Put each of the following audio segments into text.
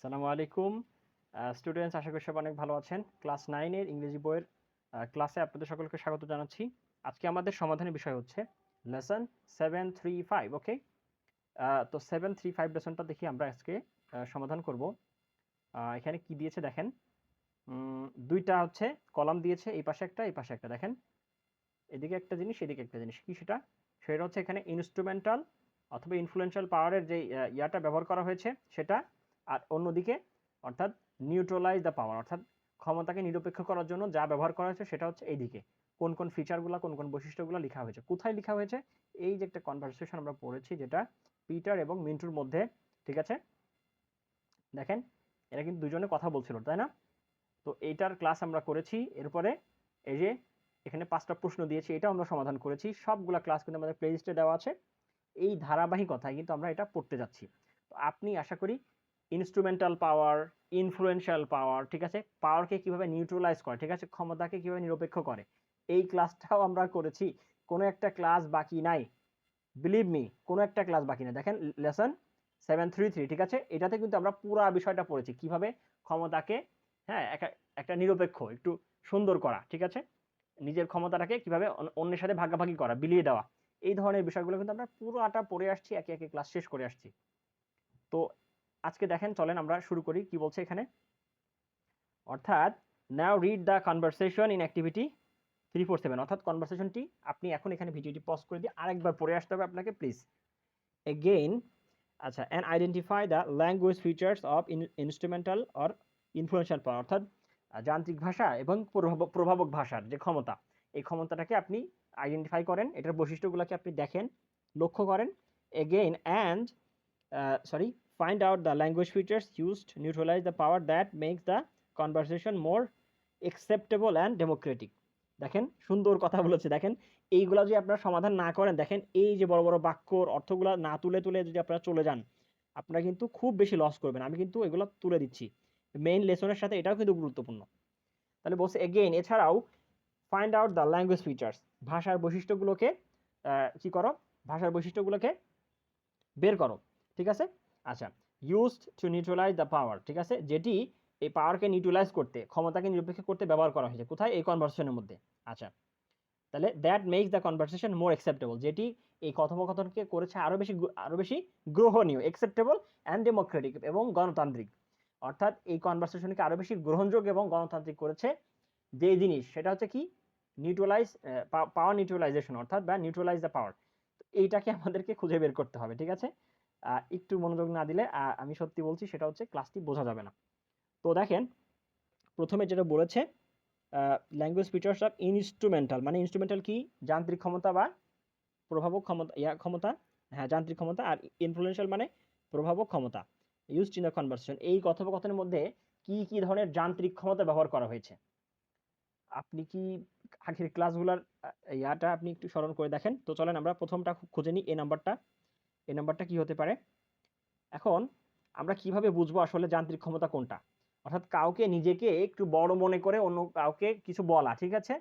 আসসালামু আলাইকুম। স্টুডেন্টস আশা করি সব অনেক ভালো আছেন। ক্লাস নাইনের ইংরেজি বইয়ের ক্লাসে আপনাদের সকলকে স্বাগত জানাচ্ছি। আজকে আমাদের সমাধানের বিষয় হচ্ছে lesson seven three five okay তো সেভেন থ্রি ফাইভ লেসনটা দেখি আমরা আজকে সমাধান করব। এখানে কি দিয়েছে দেখেন? দুইটা হচ্ছে, কলাম দিয়েছে, এই পাশে একটা, এই পাশে একটা, দেখেন? এদিকে একটা জিনিস, এদিকে একটা জিনিস। কি সেটা? সেটা হচ্ছে এখানে ইনস্ট্রুমেন্টাল অথবা ইনফ্লুয়েন্সিয়াল পাওয়ারের যে ইয়াটা ব্যবহার করা হয়েছে, সেটা আর অন্যদিকে অর্থাৎ নিউট্রালাইজ দ্য পাওয়ার অর্থাৎ ক্ষমতাকে নিরপেক্ষ করার জন্য যা ব্যবহার করা হয়েছে সেটা হচ্ছে এইদিকে, কোন কোন ফিচারগুলো কোন কোন বৈশিষ্ট্যগুলো লেখা হয়েছে, কোথায় লেখা হয়েছে, এই যে একটা কনভারসেশন আমরা পড়েছি যেটা পিটার এবং মিন্টুর মধ্যে, ঠিক আছে? দেখেন, এরা কিন্তু দুজনে কথা বলছিল, তাই না? তো এইটার ক্লাস আমরা করেছি, এরপরে এই যে এখানে পাঁচটা প্রশ্ন দিয়েছি, এটাও আমরা সমাধান করেছি, সবগুলা ক্লাস কিন্তু আমাদের প্লেলিস্টে দেওয়া আছে। এই ধারাবাহিকতায় কিন্তু আমরা এটা পড়তে যাচ্ছি। তো আপনি আশা করি ইনস্ট্রুমেন্টাল পাওয়ার ইনফ্লুয়েন্সিয়াল পাওয়ার ঠিক আছে? পাওয়ারকে কীভাবে নিউট্রালাইজ করে, ঠিক আছে? ক্ষমতাকে কীভাবে নিরপেক্ষ করে? এই ক্লাসটাও আমরা করেছি। কোনো একটা ক্লাস বাকি নাই। বিলিভ মি কোনো একটা ক্লাস বাকি নাই। দেখেন লেসন সেভেন থ্রি থ্রি ঠিক আছে? এটাতে কিন্তু আমরা পুরো বিষয়টা পড়েছি। কীভাবে? ক্ষমতাকে হ্যাঁ একটা নিরপেক্ষ, একটু সুন্দর করা, ঠিক আছে? নিজের ক্ষমতাটাকে কীভাবে অন্যের সাথে ভাগাভাগি করা, বিলিয়ে দেওয়া। এই ধরনের বিষয়গুলো কিন্তু আমরা পুরোটা পড়ে আসছি, একে একে ক্লাস শেষ করে আসছি। তো আজকে দেখেন, চলেন আমরা শুরু করি, কি বলছে এখানে? অর্থাৎ now read the conversation in activity three four seven অর্থাৎ কনভারসেশনটি আপনি এখন এখানে ভিডিওটি পজ করে দিয়ে আরেকবার পড়ে আসতে হবে আপনাকে প্লিজ এগেইন আচ্ছা and identify the language features of instrumental or influential power অর্থাৎ যান্ত্রিক ভাষা এবং প্রভাবক ভাষার যে ক্ষমতা, এই ক্ষমতাটাকে আপনি আইডেন্টিফাই করেন, এটার বৈশিষ্ট্যগুলোকে আপনি দেখেন, লক্ষ্য করেন। Again and sorry find out the language features used, neutralize the power that makes the conversation more acceptable and democratic. দেখেন, সুন্দর কথা বলেছে, দেখেন। এইগুলা যদি আপনারা সমাধান না করেন, দেখেন, এই যে বড় বড় বাক্যর অর্থগুলো না তুলে তুলে যদি আপনারা চলে যান, আপনারা কিন্তু খুব বেশি লস করবেন। আমি কিন্তু এগুলো তুলে দিচ্ছি। মেইন লেসনের সাথে এটাও কিন্তু গুরুত্বপূর্ণ। তাহলে বলছে এগেইন এছাড়াও find out the language features ভাষার বৈশিষ্ট্যগুলোকে কি করো? ভাষার বৈশিষ্ট্যগুলোকে বের করো। ঠিক আছে? আচ্ছা used to neutralize the power ঠিক আছে? যেটি এই পাওয়ারকে নিউট্রালাইজ করতে, ক্ষমতাকে নিরপেক্ষ করতে ব্যবহার করা হয়েছে। কোথায়? এই কনভারসেশনের মধ্যে। আচ্ছা তাহলে that makes the conversation more acceptable যেটি এই কথোপকথনকে করেছে আরও বেশি আরও বেশি গ্রহণীয় অ্যাকসেপ্টেবল অ্যান্ড ডেমোক্রেটিক এবং গণতান্ত্রিক। অর্থাৎ এই কনভারসেশনকে আরও বেশি গ্রহণযোগ্য এবং গণতান্ত্রিক করেছে যে জিনিস, সেটা হচ্ছে কি? নিউট্রালাইজ পাওয়ার নিউট্রালাইজেশন অর্থাৎ বা নিউট্রালাইজ দ্য পাওয়ার এইটাকে আমাদেরকে খুঁজে বের করতে হবে, ঠিক আছে? একটু মনোযোগ না দিলে আমি সত্যি বলছি সেটা হচ্ছে ক্লাসটি বোঝা যাবে না। তো দেখেন, প্রথমে যেটা বলেছে ল্যাঙ্গুয়েজ ফিচার্স অফ ইনস্ট্রুমেন্টাল মানে ইনস্ট্রুমেন্টাল কি? যান্ত্রিক ক্ষমতা বা প্রভাবক ক্ষমতা, ইয়া, ক্ষমতা হ্যাঁ যান্ত্রিক ক্ষমতা আর ইনফ্লুয়েন্সিয়াল মানে প্রভাবক ক্ষমতা ইউজ ইন দ্য কনভারসেশন এই কথোপকথনের মধ্যে কি কি ধরনের যান্ত্রিক ক্ষমতা ব্যবহার করা হয়েছে? আপনি কি আগের ক্লাসগুলোর ইয়াটা আপনি একটু স্মরণ করে দেখেন? তো চলেন আমরা প্রথমটা খুঁজে নিই, এই নাম্বারটা এই নাম্বারটা কি হতে পারে? এখন আমরা কীভাবে বুঝব আসলে যান্ত্রিক ক্ষমতা কোনটা? অর্থাৎ কাউকে নিজেকে একটু বড় মনে করে অন্য কাউকে কিছু বলা, ঠিক আছে?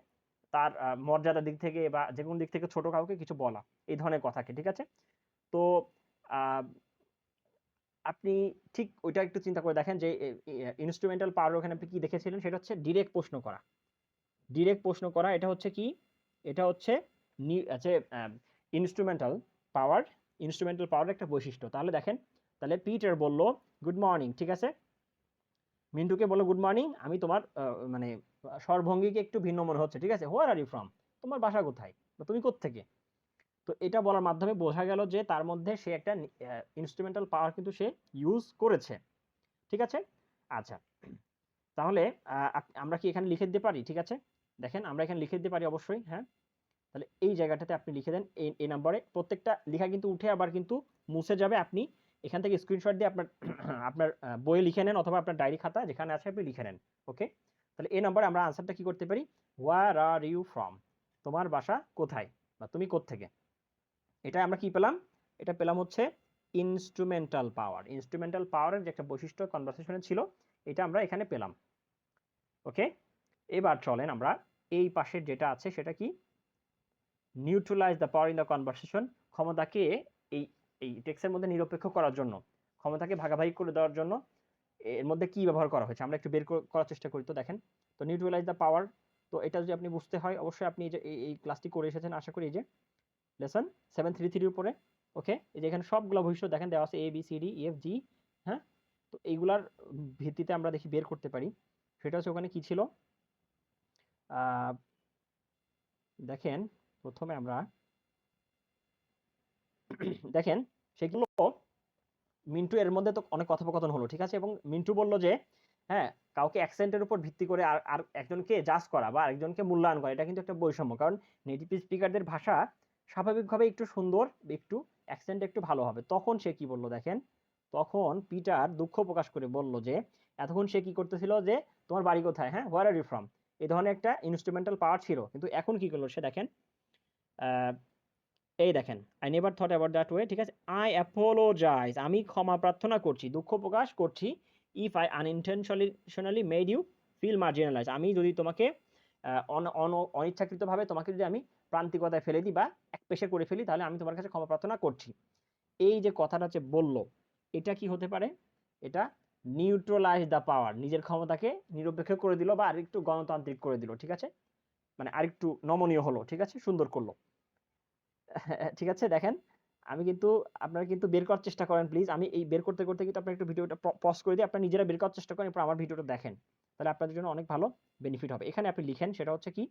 তার মর্যাদার দিক থেকে বা যে কোনো দিক থেকে ছোট কাউকে কিছু বলা, এই ধরনের কথাকে, ঠিক আছে? তো আপনি ঠিক ওইটা একটু চিন্তা করে দেখেন যে ইনস্ট্রুমেন্টাল পাওয়ার ওখানে আপনি কি দেখেছিলেন? সেটা হচ্ছে ডিরেক্ট প্রশ্ন করা। ডিরেক্ট প্রশ্ন করা, এটা হচ্ছে কি? এটা হচ্ছে আছে ইনস্ট্রুমেন্টাল পাওয়ার ইনস্ট্রুমেন্টাল পাওয়ার একটা বৈশিষ্ট্য। তাহলে দেখেন, তাহলে পিটার বলল গুড মর্নিং ঠিক আছে? মিন্টুকে বলল গুড মর্নিং আমি তোমার মানে স্বরভঙ্গিকে একটু ভিন্ন মনে হচ্ছে, ঠিক আছে? হোয়ার আর ইউ ফ্রম তোমার বাসা কোথায়? বা তুমি কোত্থেকে? তো এটা বলার মাধ্যমে বোঝা গেল যে তার মধ্যে সে একটা ইনস্ট্রুমেন্টাল পাওয়ার কিন্তু সে ইউজ করেছে। ঠিক আছে? আচ্ছা তাহলে আমরা কি এখানে লিখে দিতে পারি? ঠিক আছে? দেখেন, আমরা এখানে লিখে দিতে পারি অবশ্যই হ্যাঁ? তাহলে এই জায়গাটাতে আপনি লিখে দেন এই নাম্বারে। প্রত্যেকটা লেখা কিন্তু উঠে আবার কিন্তু মুছে যাবে। আপনি এখান থেকে স্ক্রিনশট দিয়ে আপনার আপনার বইয়ে লিখে নেন অথবা আপনার ডায়েরি খাতা যেখানে আছে আপনি লিখে নেন। ওকে তাহলে এই নাম্বারে আমরা আনসারটা কি করতে পারি? হোয়ার আর ইউ ফ্রম তোমার বাসা কোথায়? বা তুমি কোত্থেকে? এটা আমরা কি পেলাম? এটা পেলাম হচ্ছে ইনস্ট্রুমেন্টাল পাওয়ার ইনস্ট্রুমেন্টাল পাওয়ারের যে একটা বৈশিষ্ট্য কনভারসেশনে ছিল, এটা আমরা এখানে পেলাম। ওকে এবার চলেন আমরা এই পাশের যেটা আছে সেটা কি? Neutralize the power in the conversation ক্ষমতাকে এই এই টেক্সের মধ্যে নিরপেক্ষ করার জন্য, ক্ষমতাকে ভাগাভাগি করে দেওয়ার জন্য এর মধ্যে কি ব্যবহার করা হয়েছে? আমরা একটু বের করার চেষ্টা করি তো দেখেন। তো নিউট্রালাইজ দ্য পাওয়ার তো এটা যদি আপনি বুঝতে হয়, অবশ্যই আপনি এই যে, এই- ক্লাসটি করে এসেছেন, আশা করি যে লেসন সেভেন থ্রি থ্রির উপরে ওকে এই যে এখানে সবগুলো বৈশিষ্ট্য দেখেন, দেওয়া আছে A B C D F G হ্যাঁ? তো এইগুলার ভিত্তিতে আমরা দেখি বের করতে পারি। সেটা হচ্ছে ওখানে কি ছিল? দেখেন প্রথমে আমরা দেখেন, সেগুলো মিন্টু এর মধ্যে তো অনেক কথোপকথন হলো, ঠিক আছে? এবং মিন্টু বলল যে হ্যাঁ কাউকে অ্যাকসেন্টের উপর ভিত্তি করে আর আর একজনকে জাজ করা বা আরেকজনকে মূল্যায়ন করা, এটা কিন্তু একটা বৈষম্য। কারণ নেটিভ স্পিকারদের ভাষা স্বাভাবিকভাবে একটু সুন্দর, একটু অ্যাকসেন্ট একটু ভালো হবে। তখন সে কি বলল দেখেন, তখন পিটার দুঃখ প্রকাশ করে বলল যে, এতক্ষণ সে কি করতেছিল যে, তোমার বাড়ি কোথায়? হ্যাঁ হোয়ার আর ইউ ফ্রম এই ধরনের একটা ইনস্ট্রুমেন্টাল পাওয়ার ছিল। কিন্তু এখন কি করল সে দেখেন এই দেখেন I never thought about that way ঠিক আছে? আই অ্যাপোলোজাইজ আমি ক্ষমা প্রার্থনা করছি, দুঃখ প্রকাশ করছি if I unintentionally made you feel marginalize আমি যদি তোমাকে অন- অন- অনিচ্ছাকৃতভাবে তোমাকে যদি আমি প্রান্তিকতায় ফেলে দিই বা এক পেশে করে ফেলি, তাহলে আমি তোমার কাছে ক্ষমা প্রার্থনা করছি। এই যে কথাটা যে বলল, এটা কি হতে পারে? এটা নিউট্রালাইজ দ্য পাওয়ার নিজের ক্ষমতাকে নিরপেক্ষ করে দিল বা আরেকটু গণতান্ত্রিক করে দিল, ঠিক আছে? মানে আরেকটু নমনীয় হলো, ঠিক আছে? সুন্দর করল। ঠিক আছে? দেখেন, আমি কিন্তু, আপনারা কিন্তু বের করার চেষ্টা করেন প্লিজ আমি এই বের করতে করতে কিন্তু আপনার একটু ভিডিওটা পজ করে দিই আপনারা নিজেরা বের করার চেষ্টা করেন, এরপর আমার ভিডিওটা দেখেন। তাহলে আপনাদের জন্য অনেক ভালো বেনিফিট হবে। এখানে আপনি লিখেন, সেটা হচ্ছে কি?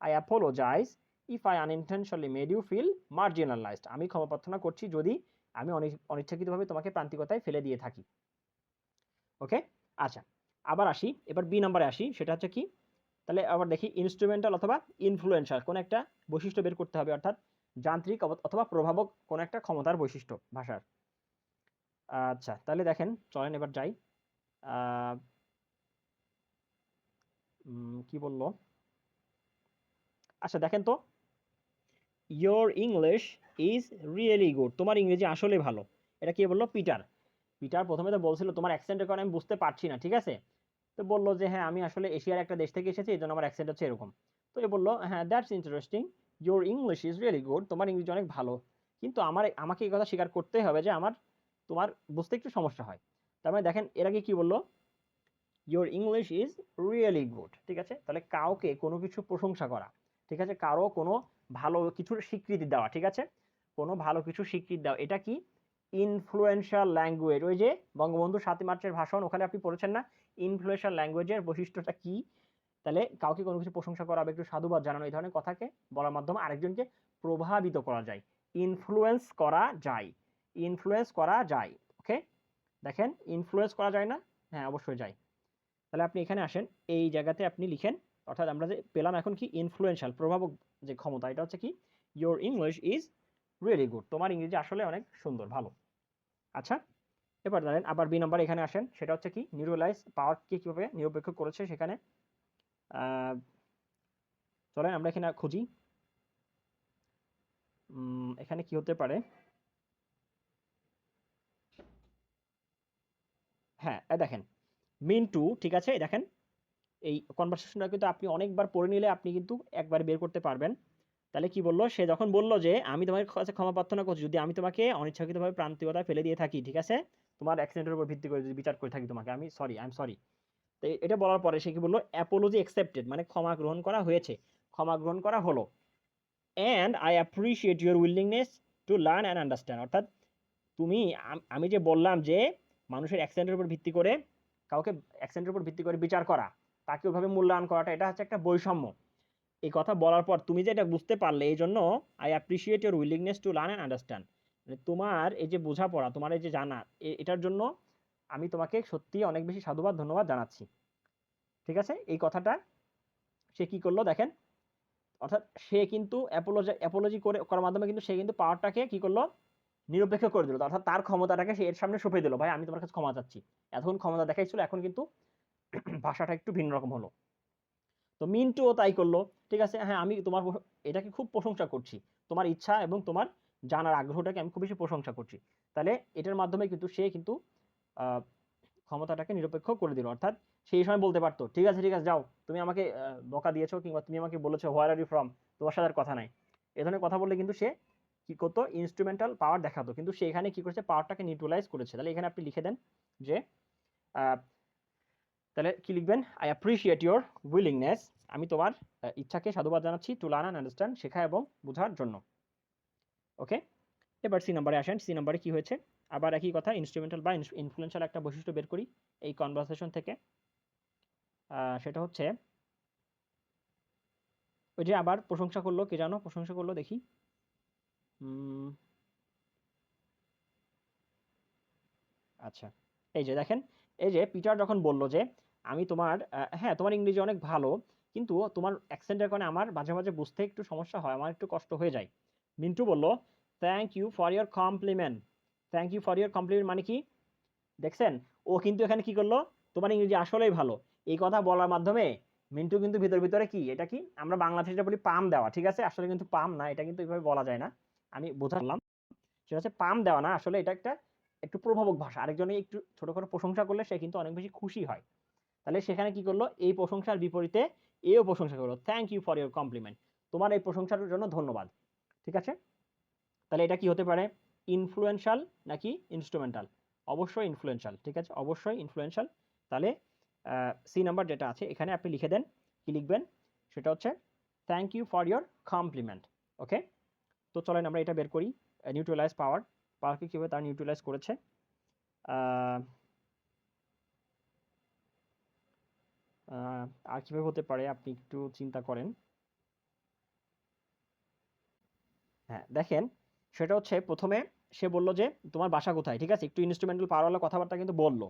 I apologize if I unintentionally made you feel marginalized আমি ক্ষমা প্রার্থনা করছি যদি আমি অনি- অনিচ্ছাকৃতভাবে তোমাকে প্রান্তিকতায় ফেলে দিয়ে থাকি। ওকে? আচ্ছা আবার আসি। এবার বি নাম্বারে আসি। সেটা হচ্ছে কি? তাহলে আবার দেখি ইনস্ট্রুমেন্টাল অথবা ইনফ্লুয়েন্সার কোন একটা বৈশিষ্ট্য বের করতে হবে, অর্থাৎ যান্ত্রিক অথবা প্রভাবক কোন একটা ক্ষমতার বৈশিষ্ট্য ভাষার। আচ্ছা তাহলে দেখেন, চলেন এবার যাই। কি বলল? আচ্ছা দেখেন তো। Your English is really good তোমার ইংরেজি আসলে ভালো। এটা কে বলল? পিটার। পিটার প্রথমে তো বলছিল, তোমার অ্যাকসেন্টের কারণে আমি বুঝতে পারছি না ঠিক আছে? তো বলল যে হ্যাঁ আমি আসলে এশিয়ার একটা দেশ থেকে এসেছি এই জন্য আমার অ্যাকসেন্ট হচ্ছে এরকম। তো এ বলল হ্যাঁ that's interesting your English is really good তোমার ইংরেজি অনেক ভালো। কিন্তু আমার আমাকে এই কথা স্বীকার করতেই হবে যে আমার, তোমার বুঝতে একটু সমস্যা হয়। তার মানে দেখেন, এর আগে কি বলল? Your English is really good ঠিক আছে? তাহলে কাউকে কোনো কিছু প্রশংসা করা, ঠিক আছে? কারও কোনো ভালো কিছুর স্বীকৃতি দেওয়া, ঠিক আছে? কোনো ভালো কিছু স্বীকৃতি দেওয়া, এটা কি? ইনফ্লুয়েন্সিয়াল ল্যাঙ্গুয়েজ ওই যে বঙ্গবন্ধু সাতই মার্চের ভাষণ, ওখানে আপনি পড়েছেন না? ইনফ্লুয়েন্সিয়াল ল্যাঙ্গুয়েজের বৈশিষ্ট্যটা কি? তাহলে কাউকে কোনো কিছু প্রশংসা করা বা একটু সাধুবাদ জানানো এই ধরনের কথাকে বলার মাধ্যমে আরেকজনকে প্রভাবিত করা যায়। ইনফ্লুয়েন্স করা যায়। ইনফ্লুয়েন্স করা যায়। ওকে দেখেন ইনফ্লুয়েন্স করা যায় না? হ্যাঁ অবশ্যই যায়। তাহলে আপনি এখানে আসেন, এই জায়গাতে আপনি লিখেন, অর্থাৎ আমরা যে পেলাম এখন কি? ইনফ্লুয়েন্সিয়াল প্রভাবক যে ক্ষমতা, এটা হচ্ছে কি? Your English is really good তোমার ইংরেজি আসলে অনেক সুন্দর, ভালো। আচ্ছা এবার ধরেন আবার বি নাম্বার এখানে আসেন, সেটা হচ্ছে কি? নিউরোলাইজ পাওয়ারকে কীভাবে নিরপেক্ষ করেছে সেখানে? চলেন আমরা এখানে খুঁজি। এখানে কি হতে পারে? হ্যাঁ দেখেন মিন্টু ঠিক আছে? দেখেন, এই কনভারসেশনটা কিন্তু আপনি অনেকবার পড়ে নিলে আপনি কিন্তু একবার বের করতে পারবেন। তাহলে কি বলল? সে যখন বলল যে, আমি তোমার কাছে ক্ষমা প্রার্থনা করছি, যদি আমি তোমাকে অনিচ্ছাকৃতভাবে প্রান্তিকতায় ফেলে দিয়ে থাকি, ঠিক আছে? তোমার অ্যাক্সিডেন্টের উপর ভিত্তি করে যদি বিচার করে থাকি তোমাকে, আমি সরি আই এম সরি তো এটা বলার পরে সে কি বলল? অ্যাপোলজি অ্যাকসেপ্টেড মানে ক্ষমা গ্রহণ করা হয়েছে। ক্ষমা গ্রহণ করা হলো। And I appreciate your willingness to learn and understand অর্থাৎ তুমি, আমি যে বললাম যে মানুষের অ্যাক্সিডেন্টের উপর ভিত্তি করে কাউকে অ্যাক্সিডেন্টের উপর ভিত্তি করে বিচার করা, তাকে ওইভাবে মূল্যায়ন করাটা, এটা হচ্ছে একটা বৈষম্য। এই কথা বলার পর তুমি যে এটা বুঝতে পারলে, এই জন্য I appreciate your willingness to learn and understand মানে তোমার এই যে বোঝাপড়া, তোমার এই যে জানা এটার জন্য আমি তোমাকে সত্যি অনেক বেশি সাধুবাদ, ধন্যবাদ জানাচ্ছি। ঠিক আছে? এই কথাটা সে কি করল দেখেন? অর্থাৎ সে কিন্তু অ্যাপোলজি অ্যাপোলজি করে, করার মাধ্যমে কিন্তু সে কিন্তু পাওয়ারটাকে কি করল? নিরপেক্ষ করে দিল। অর্থাৎ তার ক্ষমতাটাকে সে এর সামনে সঁপে দিল। ভাই, আমি তোমার কাছে ক্ষমা চাচ্ছি। এতক্ষণ ক্ষমতা দেখাইছিল, এখন কিন্তু ভাষাটা একটু ভিন্ন রকম হলো। তো মিন্টুও তাই করল। ঠিক আছে? হ্যাঁ আমি তোমার এটাকে খুব প্রশংসা করছি। তোমার ইচ্ছা এবং তোমার জানার আগ্রহটাকে আমি খুব বেশি প্রশংসা করছি। তাহলে এটার মাধ্যমে কিন্তু সে কিন্তু ক্ষমতাটাকে নিরপেক্ষ করে দিল। অর্থাৎ সেই সময় বলতে পারতো, ঠিক আছে ঠিক আছে, যাও, তুমি আমাকে বকা দিয়েছ কিংবা তুমি আমাকে বলেছ হোয়ার আর ইউ ফ্রম তোমার সাথে আর কথা নাই। এ ধরনের কথা বললে কিন্তু সে কি করতো? ইনস্ট্রুমেন্টাল পাওয়ার দেখাতো। কিন্তু সে এখানে কি করেছে? পাওয়ারটাকে নিউট্রালাইজ করেছে। তাহলে এখানে আপনি লিখে দেন যে তাহলে কি লিখবেন? আই অ্যাপ্রিসিয়েট ইউর উইলিংনেস আমি তোমার ইচ্ছাকে সাধুবাদ জানাচ্ছি টু লার্ন আন্ডারস্ট্যান্ড শেখা এবং বোঝার জন্য। ওকে এবার সি নাম্বারে আসেন। সি নাম্বারে কি হয়েছে? আবার একই কথা ইনস্ট্রুমেন্টাল বা ইনফ্লুয়েন্সিয়াল একটা বৈশিষ্ট্য বের করি এই কনভারসেশন থেকে। সেটা হচ্ছে, ওই যে আবার প্রশংসা করল, কে জানো? প্রশংসা করল, দেখি। আচ্ছা এই যে দেখেন, এই যে পিটার যখন বলল যে, আমি তোমার হ্যাঁ তোমার ইংরেজি অনেক ভালো, কিন্তু তোমার অ্যাকসেন্টের কারণে আমার মাঝে মাঝে বুঝতে একটু সমস্যা হয়, আমার একটু কষ্ট হয়ে যায়। মিন্টু বলল thank you for your compliment thank you for your compliment মানে কি? দেখছেন? ও কিন্তু এখানে কি করল? তোমার ইংরেজি আসলেই ভালো। এই কথা বলার মাধ্যমে মিন্টু কিন্তু ভিতর ভিতরে কি? এটা কি? আমরা বাংলাদেশে যেটা বলি পাম দেওয়া, ঠিক আছে? আসলে কিন্তু পাম না, এটা কিন্তু এইভাবে বলা যায় না। আমি বোঝালাম। সেটা হচ্ছে পাম দেওয়া না, আসলে এটা একটা, একটু প্রভাবক ভাষা। আরেকজনে একটু ছোট প্রশংসা করলে সে কিন্তু অনেক বেশি খুশি হয়। তাহলে সেখানে কি করল? এই প্রশংসার বিপরীতে এও প্রশংসা করল। Thank you for your compliment তোমার এই প্রশংসার জন্য ধন্যবাদ। ঠিক আছে? তাহলে এটা কি হতে পারে? ইনফ্লুয়েন্সিয়াল নাকি ইনস্ট্রুমেন্টাল অবশ্যই ইনফ্লুয়েন্সিয়াল ঠিক আছে? অবশ্যই ইনফ্লুয়েন্সিয়াল তাহলে সি নাম্বার যেটা আছে, এখানে আপনি লিখে দেন। কি লিখবেন? সেটা হচ্ছে thank you for your compliment okay তো চলেন আমরা এটা বের করি। নিউট্রালাইজ পাওয়ার পাওয়ারকে কীভাবে তার নিউট্রালাইজ করেছে? আর কীভাবে হতে পারে? আপনি একটু চিন্তা করেন। হ্যাঁ দেখেন, সেটা হচ্ছে প্রথমে সে বলল যে, তোমার বাসা কোথায়? ঠিক আছে? একটু ইনস্ট্রুমেন্টাল পাওয়ারওয়ালা কথাবার্তা কিন্তু বলল।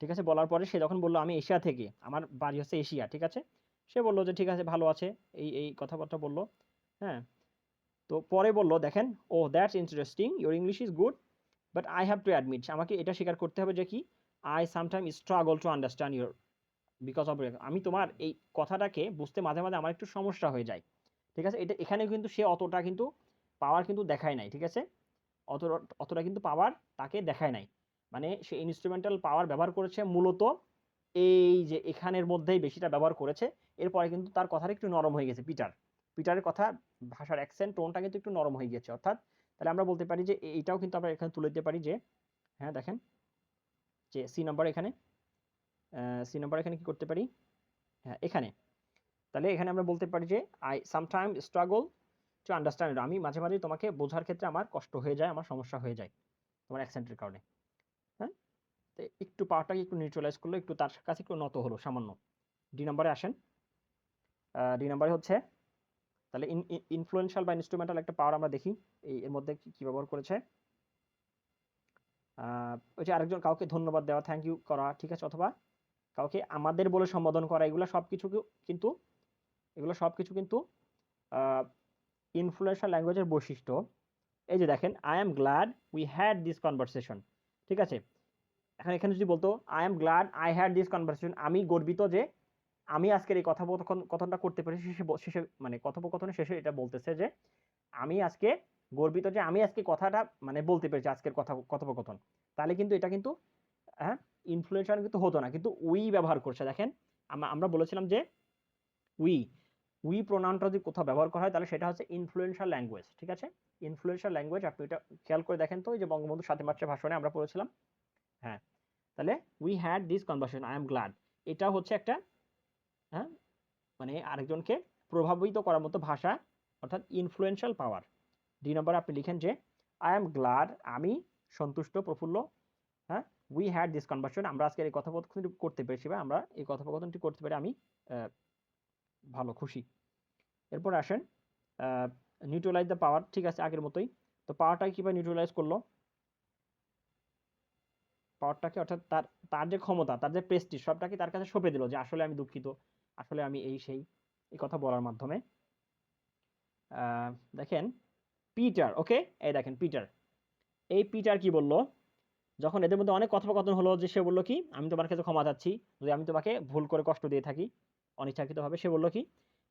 ঠিক আছে? বলার পরে সে যখন বলল, আমি এশিয়া থেকে, আমার বাড়ি হচ্ছে এশিয়া। ঠিক আছে? সে বলল যে, ঠিক আছে, ভালো আছে। এই এই কথাবার্তা বলল। হ্যাঁ? তো পরে বলল, দেখেন ও that's interesting your English is good but I have to admit আমাকে এটা স্বীকার করতে হবে যে কি? I sometime struggle to understand your because of আমি তোমার এই কথাটাকে বুঝতে মাঝে মাঝে আমার একটু সমস্যা হয়ে যায়। ঠিক আছে? এটা এখানে কিন্তু সে অতটা কিন্তু পাওয়ার কিন্তু দেখায় নাই। ঠিক আছে? অত অতটা কিন্তু পাওয়ার তাকে দেখায় নাই। মানে সে ইনস্ট্রুমেন্টাল পাওয়ার ব্যবহার করেছে মূলত এই যে এখানের মধ্যেই বেশিটা ব্যবহার করেছে, এরপরে কিন্তু তার কথাটা একটু নরম হয়ে গেছে পিটার পিটারের কথা, ভাষার অ্যাকসেন্ট টোনটা কিন্তু একটু নরম হয়ে গেছে, অর্থাৎ তাহলে আমরা বলতে পারি যে এইটাও কিন্তু আমরা এখানে তুলে দিতে পারি যে হ্যাঁ দেখেন, যে সি নাম্বার এখানে সি নাম্বার এখানে কি করতে পারি? হ্যাঁ এখানে। তাহলে এখানে আমরা বলতে পারি যে I sometime struggle to understand আমি মাঝে মাঝে তোমাকে বোঝার ক্ষেত্রে আমার কষ্ট হয়ে যায়, আমার সমস্যা হয়ে যায় তোমার অ্যাকসেন্টের কারণে। হ্যাঁ? তো একটু পাওয়ারটাকে একটু নিউট্রালাইজ করল একটু তার কাছে একটু নত হলো, সামান্য। ডি নাম্বারে আসেন। ডি নাম্বারে হচ্ছে, তাহলে ইনফ্লুয়েন্সিয়াল বা ইনস্ট্রুমেন্টাল একটা পাওয়ার আমরা দেখি। এই, এর মধ্যে কি ব্যবহার করেছে? ওই যে আরেকজন কাউকে ধন্যবাদ দেওয়া থ্যাংক ইউ করা, ঠিক আছে? অথবা কাউকে আমাদের বলে সম্বোধন করা, এগুলো সব কিছু কিন্তু, এগুলো সব কিছু কিন্তু ইনফ্লুয়েন্সিয়াল ল্যাঙ্গুয়েজের বৈশিষ্ট্য। এই যে দেখেন I am glad we had this conversation ঠিক আছে? এখন এখানে যদি বলতো I am glad I had this conversation আমি গর্বিত যে আমি আজকের এই কথোপকথন, কথনটা করতে পেরেছি শেষে শেষে মানে কথোপকথনের শেষে এটা বলতেছে যে, আমি আজকে গর্বিত যে আমি আজকে কথাটা মানে বলতে পেরেছি আজকের কথা, কথোপকথন। তাহলে কিন্তু এটা কিন্তু হ্যাঁ ইনফ্লুয়েন্সার কিন্তু হতো না। কিন্তু উই ব্যবহার করছে। দেখেন আমরা বলেছিলাম যে উই উই প্রোনাউনটা যদি কোথাও ব্যবহার করা হয়, তাহলে সেটা হচ্ছে ইনফ্লুয়েন্সাল ল্যাঙ্গুয়েজ ঠিক আছে? ইনফ্লুয়েন্সাল ল্যাঙ্গুয়েজ আপনি এটা খেয়াল করে দেখেন তো যে বঙ্গবন্ধু সাথে মার্চের ভাষণে আমরা পড়েছিলাম। হ্যাঁ তাহলে we had this conversation I am glad এটা হচ্ছে একটা হ্যাঁ মানে আরেকজনকে প্রভাবিত করার মতো ভাষা, অর্থাৎ ইনফ্লুয়েন্সিয়াল পাওয়ার দুই নম্বরে আপনি লিখেন যে আই এম গ্লাড আমি সন্তুষ্ট, প্রফুল্ল হ্যাঁ উই হ্যাড দিস কনভারসেশন আমরা আজকে এই কথোপকথনটি করতে পেরেছি বা আমরা এই কথোপকথনটি করতে পেরে আমি ভালো, খুশি। এরপর আসেন নিউট্রালাইজ দ্য পাওয়ার ঠিক আছে, আগের মতোই। তো পাওয়ারটাকে কীভাবে নিউট্রালাইজ করল? পাওয়ারটাকে অর্থাৎ তার তার যে ক্ষমতা, তার যে প্রেস্টিজ সবটাকে তার কাছে সঁপে দিল যে, আসলে আমি দুঃখিত, আসলে আমি এই সেই, এই কথা বলার মাধ্যমে। দেখেন পিটার ওকে এই দেখেন পিটার এই পিটার কি বলল? যখন এদের মধ্যে অনেক কথোপকথন হলো যে, সে বলল কি, আমি তোমার কাছে ক্ষমা চাচ্ছি, যদি আমি তোমাকে ভুল করে কষ্ট দিয়ে থাকি অনিচ্ছাকৃতভাবে সে বলল কি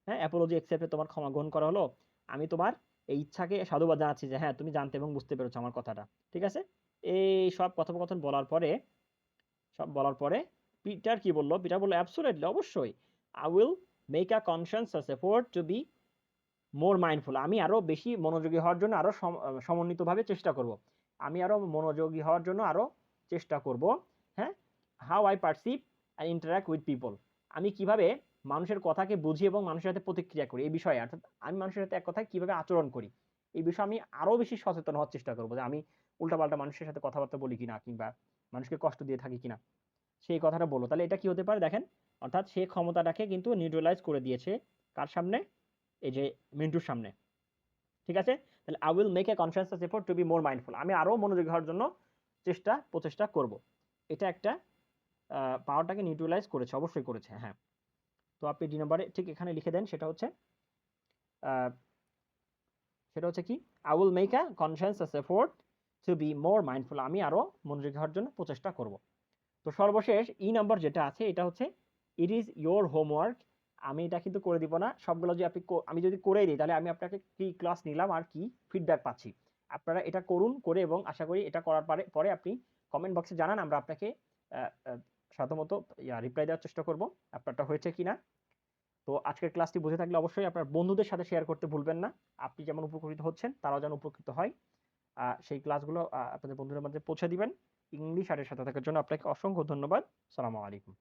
হ্যাঁ অ্যাপোলজি অ্যাকসেপ্টে তোমার ক্ষমা গ্রহণ করা হলো। আমি তোমার এই ইচ্ছাকে সাধুবাদ জানাচ্ছি যে হ্যাঁ তুমি জানতে এবং বুঝতে পেরেছ আমার কথাটা। ঠিক আছে? এই সব কথোপকথন বলার পরে, সব বলার পরে পিটার কি বলল? পিটার বলল অ্যাবসোলেটলি অবশ্যই। I will make a conscious effort to be more mindful আমি আরও বেশি মনোযোগী হওয়ার জন্য আরও সম- সমন্বিতভাবে চেষ্টা করব। আমি আরও মনোযোগী হওয়ার জন্য আরও চেষ্টা করব হ্যাঁ how I perceive I interact with people আমি কীভাবে মানুষের কথাকে বুঝি এবং মানুষের সাথে প্রতিক্রিয়া করি। এই বিষয়ে, অর্থাৎ আমি মানুষের সাথে এক কথায় কীভাবে আচরণ করি, এই বিষয়ে আমি আরও বেশি সচেতন হওয়ার চেষ্টা করব যে আমি উল্টাপাল্টা মানুষের সাথে কথাবার্তা বলি কিনা কিংবা মানুষকে কষ্ট দিয়ে থাকি কিনা। সেই কথাটা বলো তাহলে এটা কি হতে পারে দেখেন, অর্থাৎ সে ক্ষমতাটাকে কিন্তু নিউট্রালাইজ করে দিয়েছে কার সামনে? এই যে মিন্টুর সামনে। ঠিক আছে? তাহলে I will make a conscious effort to be more mindful আমি আরও মনোযোগী হওয়ার জন্য চেষ্টা, প্রচেষ্টা করব। এটা একটা পাওয়ারটাকে নিউট্রালাইজ করেছে, অবশ্যই করেছে হ্যাঁ। তো আপনি ডি নাম্বারে ঠিক এখানে লিখে দেন সেটা হচ্ছে সেটা হচ্ছে কি? I will make a conscious effort to be more mindful আমি আরও মনোযোগী হওয়ার জন্য প্রচেষ্টা করব। তো সর্বশেষ ই নাম্বার যেটা আছে এটা হচ্ছে ইট ইজ ইয়োর হোমওয়ার্ক আমি এটা কিন্তু করে দিব না। সবগুলো যদি আপনি আমি যদি করেই দিই তাহলে আমি আপনাকে কি ক্লাস নিলাম আর কি ফিডব্যাক পাচ্ছি। আপনারা এটা করুন করে এবং আশা করি এটা করার পরে পরে আপনি কমেন্ট বক্সে জানান আমরা আপনাকে আহ, রিপ্লাই দেওয়ার চেষ্টা করব। আপনারটা হয়েছে কিনা? তো আজকের ক্লাসটি বুঝে থাকলে অবশ্যই আপনার বন্ধুদের সাথে শেয়ার করতে ভুলবেন না। আপনি যেমন উপকৃত হচ্ছেন, তারাও যেন উপকৃত হয়। সেই ক্লাসগুলো আপনাদের বন্ধুদের মধ্যে পৌঁছে দিবেন। ইংলিশ আর্টের সাথে থাকার জন্য আপনাকে অসংখ্য ধন্যবাদ। সালামু আলাইকুম।